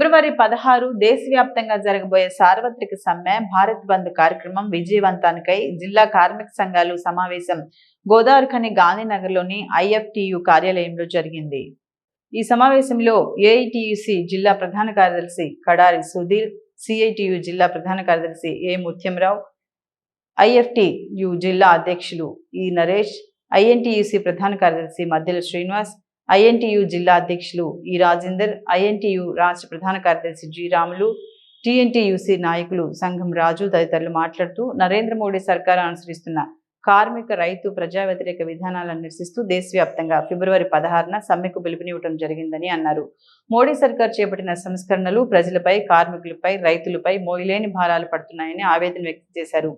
ఫిబ్రవరి పదహారు దేశవ్యాప్తంగా జరగబోయే సార్వత్రిక సమ్మె భారత్ బంద్ కార్యక్రమం విజయవంతానికై జిల్లా కార్మిక సంఘాలు సమావేశం గోదావరిఖని గాంధీనగర్లోని ఐఎఫ్టియు కార్యాలయంలో జరిగింది. ఈ సమావేశంలో ఏఐటియుసి జిల్లా ప్రధాన కార్యదర్శి కడారి సుధీర్ సిఐటియు జిల్లా ప్రధాన కార్యదర్శి ఏ ముత్యంరావు ఐఎఫ్టియు జిల్లా అధ్యక్షులు ఈ నరేష్ ఐఎన్టీయూసీ ప్రధాన కార్యదర్శి మద్దెల శ్రీనివాస్ ఐఎన్టీయు జిల్లా అధ్యక్షులు ఈ రాజేందర్ ఐఎన్టీయు రాష్ట్ర ప్రధాన కార్యదర్శి జి రాములు టీఎన్టీయూసీ నాయకులు సంఘం రాజు తదితరులు మాట్లాడుతూ నరేంద్ర మోడీ సర్కార్ అనుసరిస్తున్న కార్మిక రైతు ప్రజా వ్యతిరేక విధానాలను నిరసిస్తూ దేశవ్యాప్తంగా ఫిబ్రవరి పదహారున సమ్మెకు పిలుపునివ్వడం జరిగిందని అన్నారు. మోడీ సర్కార్ చేపట్టిన సంస్కరణలు ప్రజలపై కార్మికులపై రైతులపై మోయలేని భారాలు పడుతున్నాయని ఆవేదన వ్యక్తం చేశారు.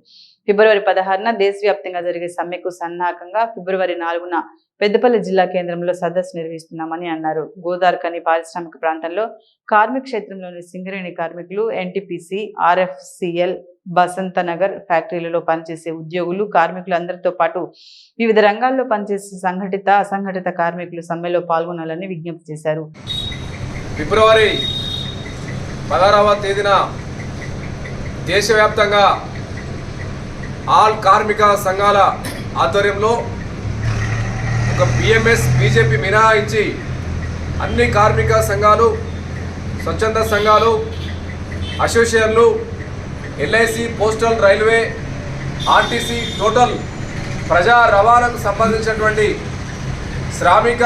ఫిబ్రవరి పదహారున దేశవ్యాప్తంగా జరిగే సమ్మెకు సన్నాహకంగా ఫిబ్రవరి నాలుగున పెద్దపల్లి జిల్లా కేంద్రంలో సదస్సు నిర్వహిస్తున్నామని అన్నారు. గోదార్కని పారిశ్రామిక ప్రాంతంలో కార్మిక క్షేత్రంలోని సింగరేణి కార్మికులు ఎన్టీపీసీ ఆర్ఎఫ్సిఎల్ బసంత నగర్ ఫ్యాక్టరీలలో పనిచేసే ఉద్యోగులు కార్మికులు అందరితో పాటు వివిధ రంగాల్లో పనిచేసే సంఘటిత అసంఘటిత కార్మికులు సమ్మెలో పాల్గొనాలని విజ్ఞప్తి చేశారు. ఫిబ్రవరి పదహారవ తేదీన దేశవ్యాప్తంగా ఆల్ కార్మిక సంఘాల ఆధ్వర్యంలో ఒక బిఎంఎస్ బీజేపీ మినహాయించి అన్ని కార్మిక సంఘాలు స్వచ్ఛంద సంఘాలు అసోసియేషన్లు LIC postal railway RTC total ప్రజా రవాణాకు సంబంధించినటువంటి శ్రామిక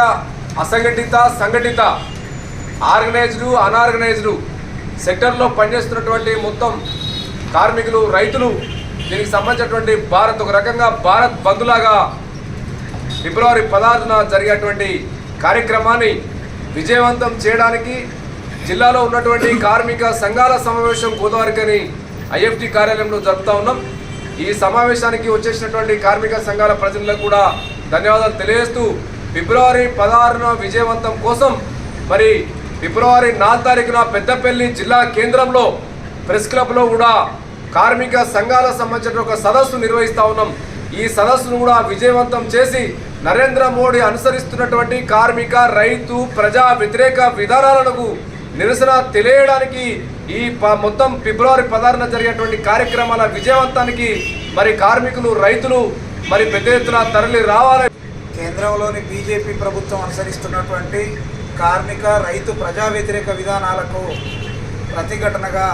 అసంఘటిత సంఘటిత ఆర్గనైజ్డ్ అనార్గనైజ్డ్ సెక్టర్లో పనిచేస్తున్నటువంటి మొత్తం కార్మికులు రైతులు దీనికి సంబంధించినటువంటి భారత్ ఒక రకంగా భారత్ బంధులాగా ఫిబ్రవరి పదహారున జరిగేటువంటి కార్యక్రమాన్ని విజయవంతం చేయడానికి జిల్లాలో ఉన్నటువంటి కార్మిక సంఘాల సమావేశం గోదావరికని ఐఎఫ్టీ కార్యాలయంలో జరుపుతా ఉన్నాం. ఈ సమావేశానికి వచ్చేసినటువంటి కార్మిక సంఘాల ప్రతినిధులకు కూడా ధన్యవాదాలు తెలియజేస్తూ ఫిబ్రవరి పదహారున విజయవంతం కోసం మరి ఫిబ్రవరి నాలుగు తారీఖున పెద్దపల్లి జిల్లా కేంద్రంలో ప్రెస్ క్లబ్లో కూడా కార్మిక సంఘాల సంబంధించిన ఒక సదస్సు నిర్వహిస్తా ఉన్నాం. ఈ సదస్సును కూడా విజయవంతం చేసి నరేంద్ర మోడీ అనుసరిస్తున్నటువంటి కార్మిక రైతు ప్రజా వ్యతిరేక విధానాలకు నిరసన తెలియడానికి ఈ మొత్తం ఫిబ్రవరి పదహారున జరిగేటువంటి కార్యక్రమాల విజయవంతానికి మరి కార్మికులు రైతులు మరి పెద్ద ఎత్తున తరలి రావాలి. కేంద్రంలోని బీజేపీ ప్రభుత్వం అనుసరిస్తున్నటువంటి కార్మిక రైతు ప్రజా వ్యతిరేక విధానాలకు ప్రతిఘటనగా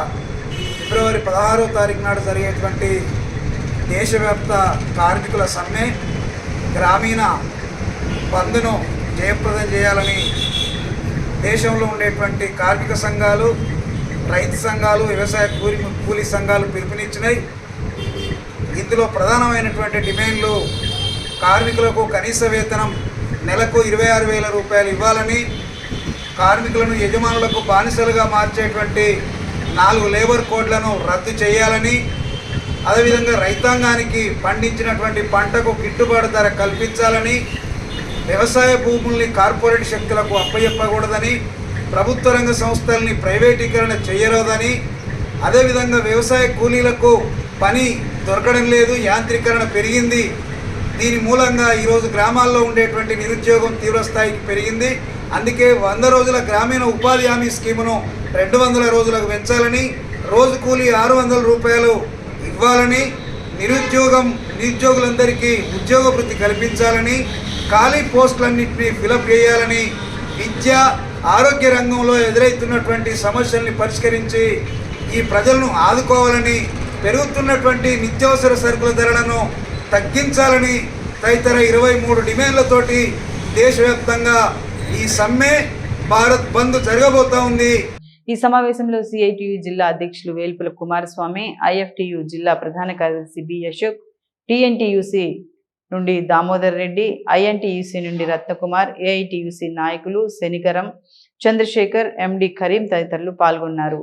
ఫిబ్రవరి పదహారో తారీఖు నాడు జరిగేటువంటి దేశవ్యాప్త కార్మికుల సమ్మె గ్రామీణ బంద్ను జయప్రదం చేయాలని దేశంలో ఉండేటువంటి కార్మిక సంఘాలు రైతు సంఘాలు వ్యవసాయ కూలి కూలీ సంఘాలు పిలుపునిచ్చినాయి. ఇందులో ప్రధానమైనటువంటి డిమాండ్లు కార్మికులకు కనీస వేతనం నెలకు ఇరవై ఆరు వేల రూపాయలు ఇవ్వాలని కార్మికులను యజమానులకు బానిసలుగా మార్చేటువంటి నాలుగు లేబర్ కోడ్లను రద్దు చేయాలని అదేవిధంగా రైతాంగానికి పండించినటువంటి పంటకు గిట్టుబాటు ధర కల్పించాలని వ్యవసాయ భూముల్ని కార్పొరేట్ శక్తులకు అప్పచెప్పకూడదని ప్రభుత్వ రంగ సంస్థల్ని ప్రైవేటీకరణ చేయరాదని అదేవిధంగా వ్యవసాయ కూలీలకు పని దొరకడం లేదు యాంత్రీకరణ పెరిగింది. దీని మూలంగా ఈరోజు గ్రామాల్లో ఉండేటువంటి నిరుద్యోగం తీవ్రస్థాయికి పెరిగింది. అందుకే వంద రోజుల గ్రామీణ ఉపాధి హామీ స్కీమును రెండు వందల రోజులకు పెంచాలని రోజు కూలీ ఆరు వందల రూపాయలు ఇవ్వాలని నిరుద్యోగం నిరుద్యోగులందరికీ ఉద్యోగ వృత్తి కల్పించాలని ఖాళీ పోస్టులన్నింటినీ ఫిలప్ చేయాలని విద్య ఆరోగ్య రంగంలో ఎదురవుతున్నటువంటి సమస్యల్ని పరిష్కరించి ఈ ప్రజలను ఆదుకోవాలని పెరుగుతున్నటువంటి నిత్యావసర సరుకుల ధరలను తగ్గించాలని తదితర ఇరవై మూడు డిమాండ్లతోటి దేశవ్యాప్తంగా ఈ సమ్మె భారత్ బంద్ జరగబోతూ ఉంది. ఈ సమావేశంలో సిఐటియు జిల్లా అధ్యక్షులు వేల్పుల కుమారస్వామి ఐఎఫ్టియు జిల్లా ప్రధాన కార్యదర్శి బి అశోక్ టిఎన్టీయుసి నుండి దామోదర్ రెడ్డి ఐఎన్టీయుసి నుండి రత్నకుమార్ ఏఐటియుసి నాయకులు శనికరం చంద్రశేఖర్ ఎండి కరీం తదితరులు పాల్గొన్నారు.